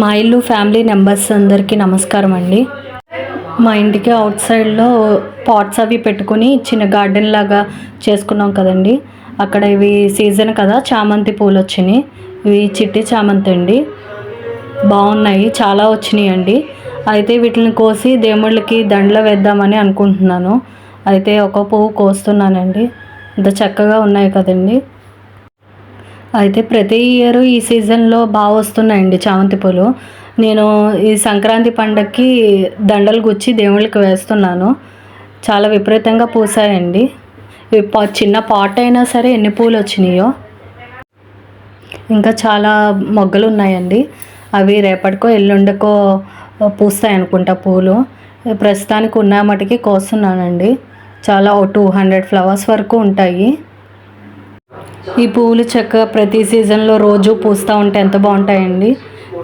మా ఇల్లు family members అందరికీ నమస్కారం అండి. మా ఇంటికి అవుట్ సైడ్లో పాట్స్ అవి పెట్టుకుని చిన్న గార్డెన్ లాగా చేసుకున్నాం కదండి. అక్కడ ఇవి సీజన్ కదా చామంతి పూలు వచ్చినాయి ఇవి చిట్టి చామంతి అండి. బాగున్నాయి చాలా వచ్చినాయి అండి అయితే వీటిని కోసి దేవుళ్ళకి దండలో వేద్దామని అనుకుంటున్నాను. అయితే ఒక పువ్వు కోస్తున్నానండి. ఇంత చక్కగా ఉన్నాయి కదండి. అయితే ప్రతి ఇయర్ ఈ సీజన్లో బాగా వస్తున్నాయండి చామంతి పూలు. నేను ఈ సంక్రాంతి పండగకి దండలు గుచ్చి దేవుళ్ళకి వేస్తున్నాను. చాలా విపరీతంగా పూసాయండి. పా- చిన్న పాట్ అయినా సరే ఎన్ని పూలు వచ్చినాయో. ఇంకా చాలా మొగ్గలు ఉన్నాయండి. అవి రేపటికో ఎల్లుండకో పూస్తాయి అనుకుంటా పూలు. ప్రస్తుతానికి ఉన్న మటుకి కోస్తున్నానండి. చాలా టూ హండ్రెడ్ ఫ్లవర్స్ వరకు ఉంటాయి. ఈ పువ్వులు చక్కగా ప్రతి సీజన్లో రోజు పూస్తూ ఉంటే ఎంత బాగుంటాయండి?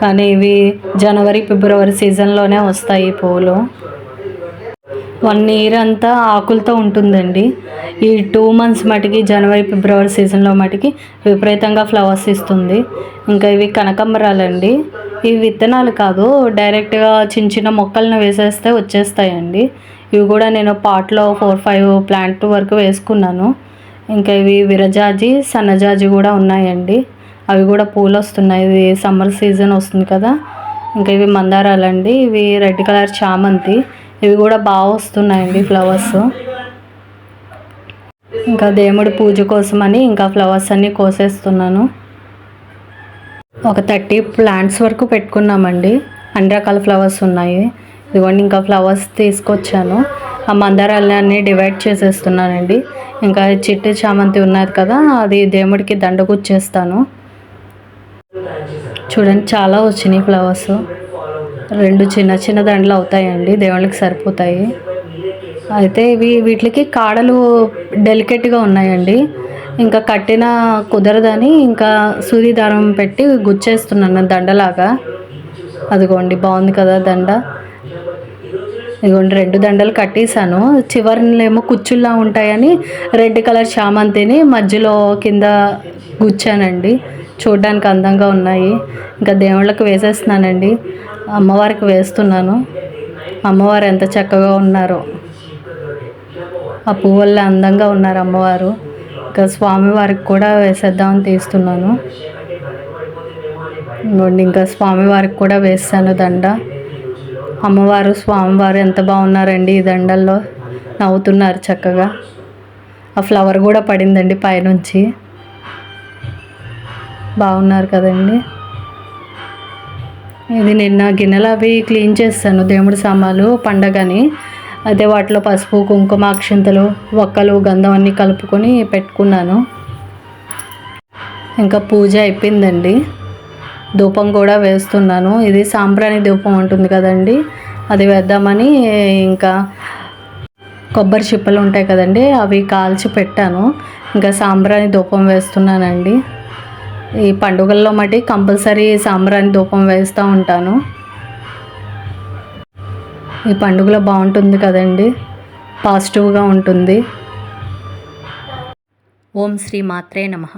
కానీ ఇవి జనవరి ఫిబ్రవరి సీజన్లోనే వస్తాయి ఈ పువ్వులు వన్ ఇయర్ అంతా ఆకులతో ఉంటుందండి. ఈ టూ మంత్స్ మటుకి జనవరి ఫిబ్రవరి సీజన్లో మటుకి విపరీతంగా ఫ్లవర్స్ ఇస్తుంది. ఇంకా ఇవి కనకంబరాలండి. ఇవి విత్తనాలు కాదు డైరెక్ట్గా చిన్న చిన్న మొక్కలను వేసేస్తే వచ్చేస్తాయండి. ఇవి కూడా నేను పాట్లో ఫోర్ ఫైవ్ ప్లాంట్ వరకు వేసుకున్నాను. ఇంకా ఇవి విరజాజి సన్నజాజి కూడా ఉన్నాయండి. అవి కూడా పూలు వస్తున్నాయి ఇది సమ్మర్ సీజన్ వస్తుంది కదా. ఇంకా ఇవి మందారాలండి. ఇవి రెడ్ కలర్ చామంతి. ఇవి కూడా బాగా వస్తున్నాయండి ఫ్లవర్స్. ఇంకా దేవుడి పూజ కోసమని ఇంకా ఫ్లవర్స్ అన్నీ కోసేస్తున్నాను. ఒక థర్టీ ప్లాంట్స్ వరకు పెట్టుకున్నామండి. అన్ని రకాల ఫ్లవర్స్ ఉన్నాయి. ఇదిగోండి ఇంకా ఫ్లవర్స్ తీసుకొచ్చాను. ఆ మందారాలన్నీ డివైడ్ చేసేస్తున్నానండి. ఇంకా చిట్టి చామంతి ఉన్నది కదా అది దేవుడికి దండగుచ్చేస్తాను. చూడండి చాలా వచ్చినాయి ఫ్లవర్స్ రెండు చిన్న చిన్న దండలు అవుతాయండి దేవుళ్ళకి సరిపోతాయి. అయితే ఇవి వీటికి కాడలు డెలికేట్గా ఉన్నాయండి. ఇంకా కట్టిన కుదరదని ఇంకా సూది దారం పెట్టి గుచ్చేస్తున్నాను దండలాగా. అదిగోండి బాగుంది కదా దండ. ఇదిగోండి రెండు దండలు కట్టేశాను. చివరినేమో కుచ్చుల్లా ఉంటాయని రెడ్ కలర్ చామంతిని మధ్యలో కింద గుచ్చానండి. చూడడానికి అందంగా ఉన్నాయి. ఇంకా దేవుళ్ళకి వేసేస్తున్నానండి. అమ్మవారికి వేస్తున్నాను. అమ్మవారు ఎంత చక్కగా ఉన్నారో. ఆ పువ్వుల్లో అందంగా ఉన్నారు అమ్మవారు. ఇంకా స్వామివారికి కూడా వేసేద్దామని తీస్తున్నాను. ఇంకా స్వామివారికి కూడా వేస్తాను దండ. అమ్మవారు స్వామివారు ఎంత బాగున్నారండి ఈ దండల్లో. నవ్వుతున్నారు చక్కగా. ఆ ఫ్లవర్ కూడా పడిందండి పైనుంచి. బాగున్నారు కదండి. ఇది నిన్న గిన్నెలు అవి క్లీన్ చేస్తాను దేవుడి సామాన్లు పండగని. అయితే వాటిలో పసుపు కుంకుమ అక్షింతలు ఒక్కలు గంధం అన్నీ కలుపుకొని పెట్టుకున్నాను. ఇంకా పూజ అయిపోయిందండి. ధూపం కూడా వేస్తున్నాను. ఇది సాంబ్రాణి ధూపం ఉంటుంది కదండి. అది వేద్దామని ఇంకా కొబ్బరి చిప్పలు ఉంటాయి కదండి అవి కాల్చి పెట్టాను. ఇంకా సాంబ్రాణి ధూపం వేస్తున్నానండి. ఈ పండుగల్లో మట్టి కంపల్సరీ సాంబ్రాణి ధూపం వేస్తూ ఉంటాను. ఈ పండుగలో బాగుంటుంది కదండి. పాజిటివ్గా ఉంటుంది. ఓం శ్రీ మాత్రే నమః.